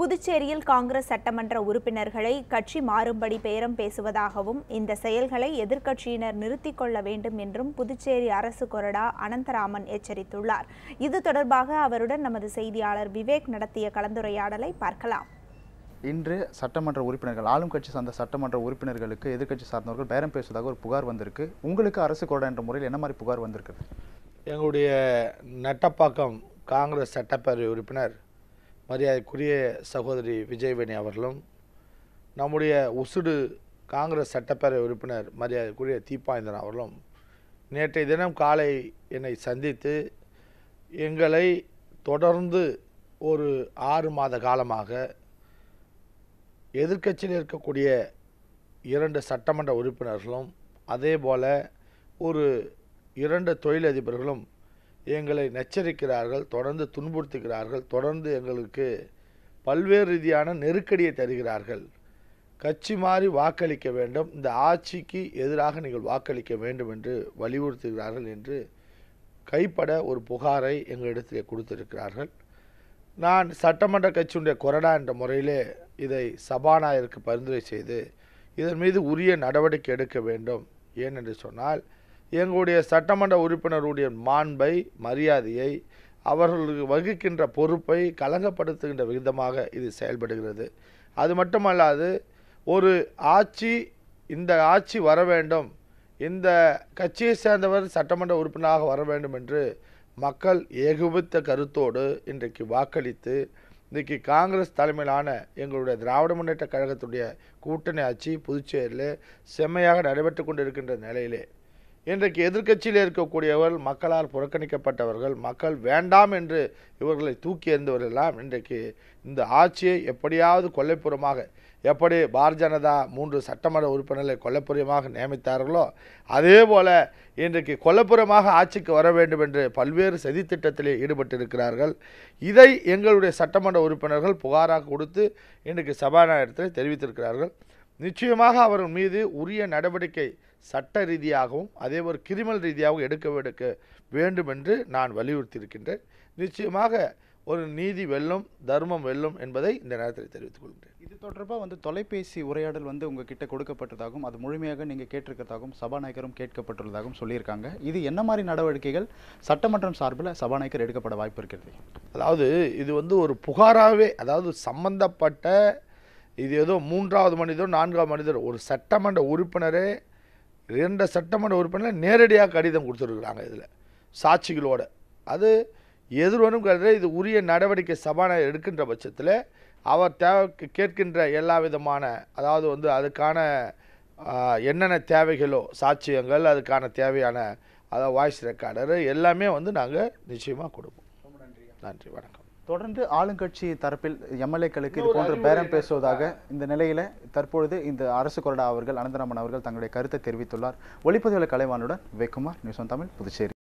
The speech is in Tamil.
புதுச்சேரியில் காங்கிரஸ் சட்டமன்ற உறுப்பினர்களை கட்சி மாறும்படி பேரம் பேசுவதாகவும் இந்த செயல்களை எதிர்க்கட்சியினர் நிறுத்திக் கொள்ள வேண்டும் என்றும் புதுச்சேரி அரசு கொறடா அனந்தராமன் எச்சரித்துள்ளார். இது தொடர்பாக அவருடன் நமது செய்தியாளர் விவேக் நடத்திய கலந்துரையாடலை பார்க்கலாம். இன்று சட்டமன்ற உறுப்பினர்கள் ஆளும் கட்சி சார்ந்த சட்டமன்ற உறுப்பினர்களுக்கு எதிர்க்கட்சி சார்ந்தவர்கள் பேரம் பேசுவதாக ஒரு புகார் வந்திருக்கு. உங்களுக்கு அரசு கொறடா என்ற முறையில் என்ன மாதிரி புகார் வந்திருக்குது? எங்களுடைய நட்டப்பாக்கம் காங்கிரஸ் சட்டப்பேரவை உறுப்பினர் மரியாதைக்குரிய சகோதரி விஜயவேணி அவர்களும் நம்முடைய உசுடு காங்கிரஸ் சட்டப்பேரவை உறுப்பினர் மரியாதைக்குரிய தீபாயந்தன் அவர்களும் நேற்றைய தினம் காலை என்னை சந்தித்து எங்களை தொடர்ந்து ஒரு ஆறு மாத காலமாக எதிர்க்கட்சியில் இருக்கக்கூடிய இரண்டு சட்டமன்ற உறுப்பினர்களும் அதே போல் ஒரு இரண்டு தொழிலதிபர்களும் எங்களை நச்சரிக்கிறார்கள் தொடர்ந்து துன்புறுத்துகிறார்கள் தொடர்ந்து எங்களுக்கு பல்வேறு ரீதியான நெருக்கடியை தருகிறார்கள். கட்சி மாறி வாக்களிக்க வேண்டும். இந்த ஆட்சிக்கு எதிராக நீங்கள் வாக்களிக்க வேண்டும் என்று வலியுறுத்துகிறார்கள் என்று கைப்பட ஒரு புகாரை எங்களிடத்திலே கொடுத்திருக்கிறார்கள். நான் சட்டமன்ற கட்சியுடைய கொறடா என்ற முறையிலே இதை சபாநாயகருக்கு பரிந்துரை செய்து இதன் மீது உரிய நடவடிக்கை எடுக்க வேண்டும். ஏனென்று சொன்னால் எங்களுடைய சட்டமன்ற உறுப்பினருடைய மாண்பை மரியாதையை அவர்களுக்கு வகிக்கின்ற பொறுப்பை களங்கப்படுத்துகின்ற விதமாக இது செயல்படுகிறது. அது மட்டுமல்லாது ஒரு ஆட்சி இந்த ஆட்சி வர வேண்டும் இந்த கட்சியை சேர்ந்தவர் சட்டமன்ற உறுப்பினராக வர வேண்டும் என்று மக்கள் ஏகோபித்த கருத்தோடு இன்றைக்கு வாக்களித்து இன்றைக்கு காங்கிரஸ் தலைமையிலான எங்களுடைய திராவிட முன்னேற்ற கழகத்துடைய கூட்டணி ஆட்சி புதுச்சேரியில் செம்மையாக நடைபெற்று கொண்டிருக்கின்ற நிலையிலே இன்றைக்கு எதிர்க்கட்சியில் இருக்கக்கூடியவர்கள் மக்களால் புறக்கணிக்கப்பட்டவர்கள் மக்கள் வேண்டாம் என்று இவர்களை தூக்கி எறிந்தவர்களெல்லாம் இன்றைக்கு இந்த ஆட்சியை எப்படியாவது கொல்லைப்புறமாக எப்படி பாரதிய ஜனதா மூன்று சட்டமன்ற உறுப்பினர்களை கொல்லப்புறமாக நியமித்தார்களோ அதே போல இன்றைக்கு கொல்லப்புறமாக ஆட்சிக்கு வர வேண்டும் என்று பல்வேறு சதித்திட்டத்திலே ஈடுபட்டிருக்கிறார்கள். இதை எங்களுடைய சட்டமன்ற உறுப்பினர்கள் புகாராக கொடுத்து இன்றைக்கு சபாநாயகத்தில் தெரிவித்திருக்கிறார்கள். நிச்சயமாக அவர்கள் மீது உரிய நடவடிக்கை சட்ட ரீதியாகவும் அதே ஒரு கிரிமினல் ரீதியாகவும் எடுக்க எடுக்க வேண்டும் என்று நான் வலியுறுத்தியிருக்கின்றேன். நிச்சயமாக ஒரு நீதி வெல்லும் தர்மம் வெல்லும் என்பதை இந்த நேரத்தில் தெரிவித்துக் கொள்கிறேன் இது தொடர்பாக வந்து தொலைபேசி உரையாடல் வந்து உங்ககிட்ட கொடுக்கப்பட்டதாகவும் அது முழுமையாக நீங்கள் கேட்டிருக்கிறதாகவும் சபாநாயகரும் கேட்கப்பட்டுள்ளதாகவும் சொல்லியிருக்காங்க. இது என்ன மாதிரி நடவடிக்கைகள்? சட்டமன்றம் சார்பில் சபாநாயகர் எடுக்கப்பட வாய்ப்பு இருக்கிறது. அதாவது இது வந்து ஒரு புகாராகவே அதாவது சம்பந்தப்பட்ட இது ஏதோ மூன்றாவது மனிதர் நான்காவது மனிதர் ஒரு சட்டமன்ற உறுப்பினரே இரண்டு சட்டமன்ற உறுப்பினர் நேரடியாக கடிதம் கொடுத்துருக்குறாங்க இதில். சாட்சிகளோட. அது எதிர்வரும் கருத்து இது உரிய நடவடிக்கை சபாநாயகர் எடுக்கின்ற பட்சத்தில் அவர் தேவை கேட்கின்ற எல்லா விதமான அதாவது வந்து அதுக்கான என்னென்ன தேவைகளோ சாட்சியங்கள் அதுக்கான தேவையான அதாவது வாய்ஸ் ரெக்கார்டரு எல்லாமே வந்து நாங்கள் நிச்சயமாக கொடுப்போம். நன்றி வணக்கம். தொடர்ந்து ஆளுங்கட்சி தரப்பில் எம்எல்ஏக்களுக்கு இது போன்ற பேரம் பேசுவதாக இந்த நிலையில தற்பொழுது இந்த அரசு கொறடா அவர்கள் அனந்தராமன் அவர்கள் தங்களுடைய கருத்தை தெரிவித்துள்ளார். ஒளிப்பதிவுல கலைவானுடன் விவேக்குமார் நியூஸ் தமிழ் புதுச்சேரி.